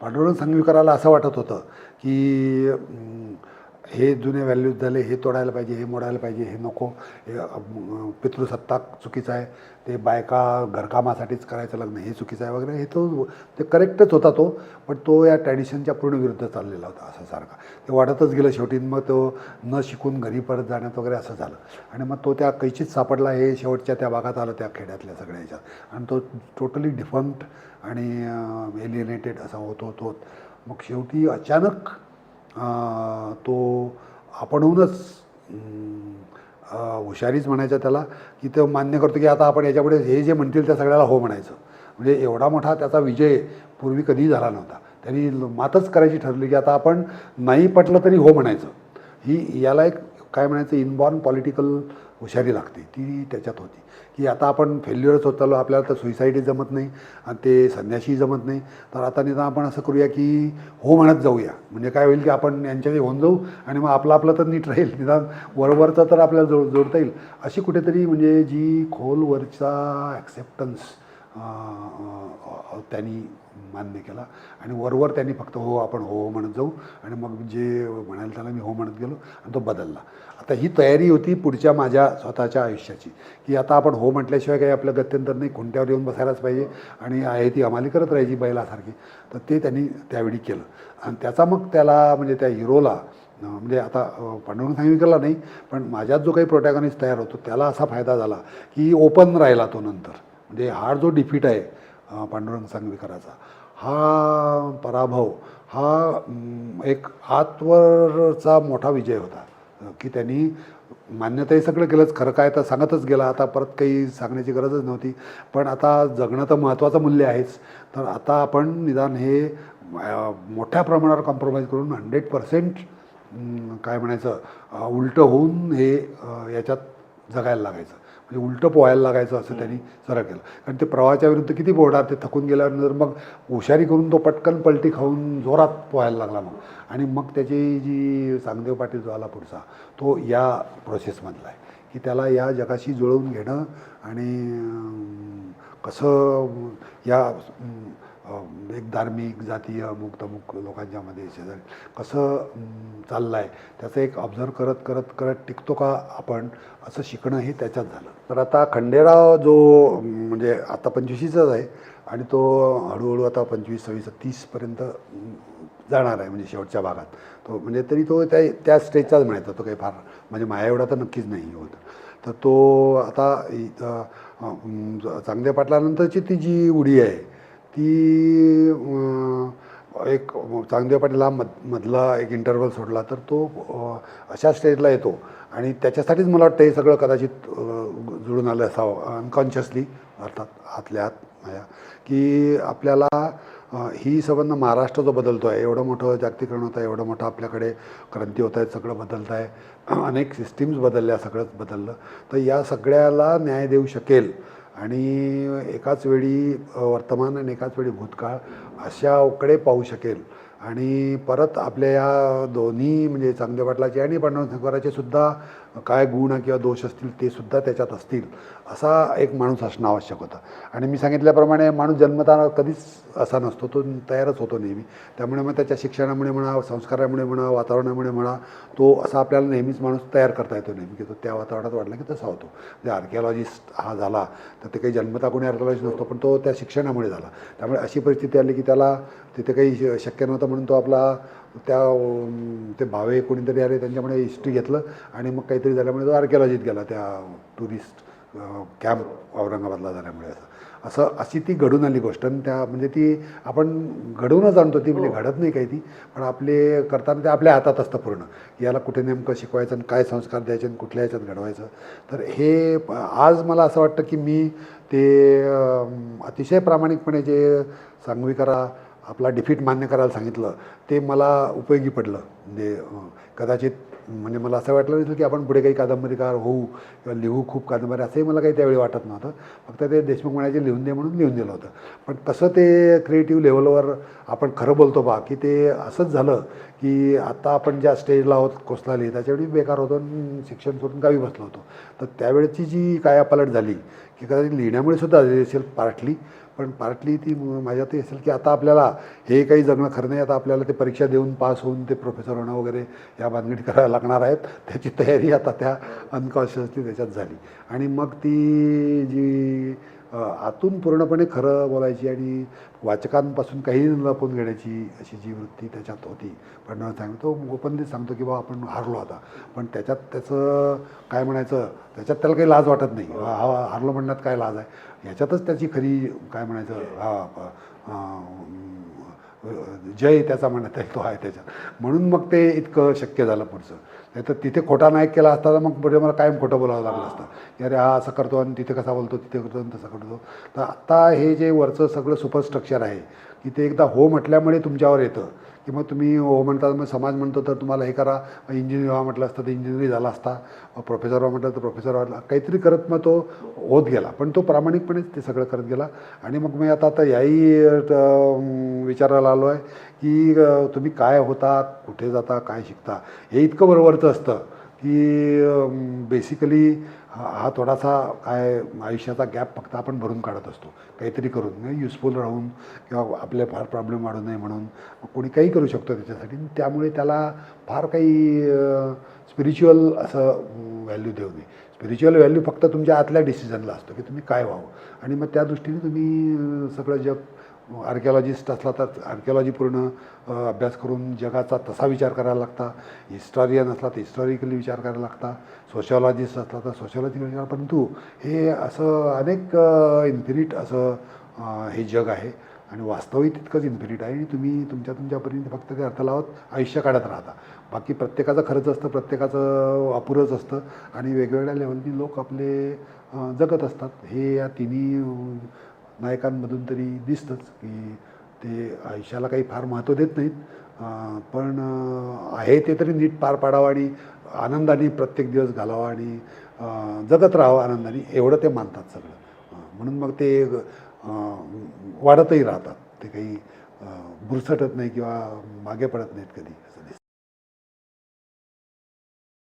पांडुरंग संगवीकराला असं वाटत होतं की हे जुने व्हॅल्यूज झाले हे तोडायला पाहिजे हे मोडायला पाहिजे हे नको. हे पितृसत्ताक चुकीचं आहे. ते बायका घरकामासाठीच करायचं लग्न हे चुकीचं आहे वगैरे. हे तो ते करेक्टच होता तो पण तो या ट्रॅडिशनच्या पूर्ण विरुद्ध चाललेला होता असं सारखा. ते वाढतच गेलं शेवटी मग तो न शिकून घरी परत जाण्यात वगैरे असं झालं. आणि मग तो त्या कैचीत सापडला हे शेवटच्या त्या भागात आलं त्या खेड्यातल्या सगळ्या ह्याच्यात आणि तो टोटली डिफंक्ट आणि एलिएनेटेड असा होतो तो मग शेवटी अचानक तो आपणहूनच हुशारीच म्हणायचं त्याला की तो मान्य करतो की आता आपण याच्यापुढे हे जे म्हणतील त्या सगळ्याला हो म्हणायचं. म्हणजे एवढा मोठा त्याचा विजय पूर्वी कधीही झाला नव्हता. त्यांनी मातच करायची ठरली की आता आपण नाही पटलं तरी हो म्हणायचं. ही याला एक काय म्हणायचं इनबॉर्न पॉलिटिकल हुशारी लागते. ती त्याच्यात होती. की आता आपण फेल्युअरच होत चाललो आपल्याला तर सुईसाईडही जमत नाही आणि ते संन्याशी जमत नाही. तर आता निदान आपण असं करूया की हो म्हणत जाऊया. म्हणजे काय होईल की आपण यांच्याशी होऊन जाऊ आणि मग आपलं आपलं तर नीट राहील. निदान वरवरचं तर आपल्याला जोड जोडता येईल. अशी कुठेतरी म्हणजे जी खोलवरचा ॲक्सेप्टन्स त्यांनी मान्य केला. आणि वरवर त्यांनी फक्त हो आपण हो हो म्हणत जाऊ. आणि मग जे म्हणायला त्याला मी हो म्हणत गेलो आणि तो बदलला. आता ही तयारी होती पुढच्या माझ्या स्वतःच्या आयुष्याची. की आता आपण हो म्हटल्याशिवाय काही आपलं गत्यंतर नाही खुंट्यावर येऊन बसायलाच पाहिजे. आणि आहे ती आम्हाला करत राहायची बैलासारखी. तर ते त्यांनी त्यावेळी केलं. आणि त्याचा मग त्याला म्हणजे त्या हिरोला म्हणजे आता पांडुरंग सांगितलेला नाही पण माझ्यात जो काही प्रोटॅगॉनिस्ट तयार होतो त्याला असा फायदा झाला की ओपन राहिला तो नंतर. म्हणजे हा जो डिफीट आहे पांडुरंग सांगवीकराचा. हा पराभव हा एक आतवरचा मोठा विजय होता. की त्यांनी मान्यताही सगळं केलंच खरं काय तर सांगतच गेला. आता परत काही सांगण्याची गरजच नव्हती. पण आता जगणं तर महत्त्वाचं मूल्य आहेच. तर आता आपण निदान हे मोठ्या प्रमाणावर कॉम्प्रोमाइज करून हंड्रेड पर्सेंट काय म्हणायचं उलटं होऊन हे याच्यात जगायला लागायचं. म्हणजे उलटं पोहायला लागायचं असं त्यांनी सरळ केलं. कारण ते प्रवाहाच्या विरुद्ध किती पोहणार ते थकून गेल्यानंतर मग हुशारी करून तो पटकन पलटी खाऊन जोरात पोहायला लागला मग. आणि मग त्याची जी सांगदेव पाटील जो आला पुढचा तो या प्रोसेसमधला आहे. की त्याला या जगाशी जुळवून घेणं आणि कसं या एक धार्मिक जातीय अमुक तमुक लोकांच्यामध्ये शेजारी. कसं चाललं आहे त्याचं एक ऑब्झर्व करत करत करत टिकतो का आपण असं शिकणं हे त्याच्यात झालं. तर आता खंडेराव जो म्हणजे आता पंचवीसचाच आहे आणि तो हळूहळू आता पंचवीस सव्वीस तीसपर्यंत जाणार आहे म्हणजे शेवटच्या भागात. तो म्हणजे तरी तो त्या त्या स्टेजचाच म्हणायचा तो काही फार म्हणजे माया एवढा तर नक्कीच नाही होत. तर तो आता चांगल्या पाटलानंतरची ती जी उडी आहे ती एक चांगदेव पाटील मध मधला एक इंटरव्हल सोडला तर तो अशा स्टेजला येतो. आणि त्याच्यासाठीच मला वाटतं हे सगळं कदाचित जुळून आलं असावं अनकॉन्शियसली अर्थात आतल्या आत माझ्या की आपल्याला ही संबंध महाराष्ट्र जो बदलतो आहे एवढं मोठं जागतिकरण होतं आहे एवढं मोठं आपल्याकडे क्रांती होत आहेत सगळं बदलत आहे अनेक सिस्टीम्स बदलल्या सगळंच बदललं तर या सगळ्याला न्याय देऊ शकेल आणि एकाच वेळी वर्तमान आणि एकाच वेळी भूतकाळ अशाकडे पाहू शकेल. आणि परत आपल्या या दोन्ही म्हणजे चांगदेव पाटलाची आणि पांडुरंग संकराचे सुद्धा काय गुण किंवा दोष असतील ते सुद्धा त्याच्यात असतील असा एक माणूस असणं आवश्यक होतं. आणि मी सांगितल्याप्रमाणे माणूस जन्मताना कधीच असा नसतो तो तयारच होतो नेहमी. त्यामुळे मग त्याच्या शिक्षणामुळे म्हणा संस्कारामुळे म्हणा वातावरणामुळे म्हणा तो असा आपल्याला नेहमीच माणूस तयार करता येतो नेहमी की तो त्या वातावरणात वाढला की तसा होतो. म्हणजे आर्किओलॉजिस्ट हा झाला तर ते काही जन्मता कोणी आर्किओलॉजिस्ट नसतो पण तो त्या शिक्षणामुळे झाला. त्यामुळे अशी परिस्थिती आली की त्याला तिथे काही श- शक्य नव्हतं म्हणून तो आपला त्या ते भावे कोणीतरी आले त्यांच्यामुळे हिस्ट्री घेतलं आणि मग काहीतरी झाल्यामुळे तो आर्किओलॉजीत गेला त्या टुरिस्ट कॅम्प औरंगाबादला झाल्यामुळे असं. असं अशी ती घडून आली गोष्ट आणि त्या म्हणजे ती आपण घडवूनच आणतो ती म्हणजे घडत नाही काही ती. पण आपले करताना ते आपल्या हातात असतं पूर्ण. याला कुठे नेमकं शिकवायचं आणि काय संस्कार द्यायचे आणि कुठल्या ह्याच्यात घडवायचं. तर हे आज मला असं वाटतं की मी ते अतिशय प्रामाणिकपणे जे सांगवीकरा आपला डिफीट मान्य करायला सांगितलं ते मला उपयोगी पडलं. म्हणजे कदाचित म्हणजे मला असं वाटलं नसेल की आपण पुढे काही कादंबरीकार होऊ किंवा लिहू खूप कादंबरी असंही मला काही त्यावेळी वाटत नव्हतं. फक्त ते देशमुख म्हणायचे लिहून दे म्हणून लिहून दिलं होतं. पण तसं ते क्रिएटिव्ह लेवलवर आपण खरं बोलतो बा की ते असंच झालं की आता आपण ज्या स्टेजला आहोत कोसला लिहित त्याच्यावेळी बेकार होतो आणि शिक्षण सोडून गावी बसलो होतो. तर त्यावेळेची जी कायापालट झाली की कदाचित लिहिण्यामुळे सुद्धा झाली असेल पार्टली पण पार्टली ती माझ्यातही माझ्यात असेल की आता आपल्याला हे काही जगणं खरं नाही आता आपल्याला ते परीक्षा देऊन पास होऊन ते प्रोफेसर होणं वगैरे या बांधणी करायला लागणार आहेत. त्याची तयारी आता त्या अनकॉन्शियसली त्याच्यात झाली. आणि मग ती जी आतून पूर्णपणे खरं बोलायची आणि वाचकांपासून काही लपून घेण्याची अशी जी वृत्ती त्याच्यात होती. पण सांगतो ओपनली सांगतो की बा आपण हारलो आता. पण त्याच्यात त्याचं काय म्हणायचं त्याच्यात त्याला काही लाज वाटत नाही. हा हा हारलो म्हणण्यात काय लाज आहे? याच्यातच त्याची खरी काय म्हणायचं हा जय त्याचा म्हणत आहे तो आहे त्याच्यात म्हणून मग ते इतकं शक्य झालं पुढचं. नाही तर तिथे खोटा नायक केला असता तर मग पुढे मला कायम खोटं बोलावं लागलं असतं. की अरे हा असं करतो आणि तिथे कसा बोलतो तिथे करतो आणि तसं करतो. तर आत्ता हे जे वरचं सगळं सुपरस्ट्रक्चर आहे की ते एकदा हो म्हटल्यामुळे तुमच्यावर येतं. की मग तुम्ही हो म्हणता मग समाज म्हणतो तर तुम्हाला हे करा. इंजिनियर व्हा म्हटलं असतं तर इंजिनिअरिंग झाला असता. प्रोफेसर व्हा म्हटलं तर प्रोफेसर व्हा काहीतरी करत मग तो होत गेला. पण तो प्रामाणिकपणेच ते सगळं करत गेला. आणि मग मी आता आता याही विचारायला आलो आहे की तुम्ही काय होता कुठे जाता काय शिकता? हे इतकं बरोबरचं असतं की बेसिकली हा थोडासा काय आयुष्याचा गॅप फक्त आपण भरून काढत असतो. काहीतरी करून युजफुल राहून किंवा आपले फार प्रॉब्लेम वाढू नये म्हणून कोणी काही करू शकतो त्याच्यासाठी. त्यामुळे त्याला फार काही स्पिरिच्युअल असं व्हॅल्यू देऊ नये. स्पिरिच्युअल व्हॅल्यू फक्त तुमच्या आतल्या डिसिजनला असतो की तुम्ही काय व्हावं. आणि मग त्या दृष्टीने तुम्ही सगळं जग आर्किओलॉजिस्ट असला तर आर्किओलॉजी पूर्ण अभ्यास करून जगाचा तसा विचार करायला लागता. हिस्टॉरियन असला तर हिस्टॉरिकली विचार करायला लागता. सोशॉलॉजिस्ट असला तर सोशॉलॉजिकल विचार परंतु हे असं अनेक इन्फिनिट असं हे जग आहे. आणि वास्तविक तितकंच इन्फिनिट आहे. आणि तुम्ही तुमच्या तुमच्यापर्यंत फक्त ते अर्थ लावत आयुष्य काढत राहता. बाकी प्रत्येकाचं खरंच असतं प्रत्येकाचं अपुरंच असतं. आणि वेगवेगळ्या लेवलनी लोक आपले जगत असतात. हे या तिन्ही नायकांमधून तरी दिसतंच की ते आयुष्याला काही फार महत्त्व देत नाहीत. पण आहे ते तरी नीट पार पाडावं आणि आनंदाने प्रत्येक दिवस घालावा आणि जगत राहावं आनंदाने एवढं ते मानतात सगळं. म्हणून मग ते वाढतही राहतात. ते काही भुरसटत बुरसटत नाही किंवा मागे पडत नाहीत कधी.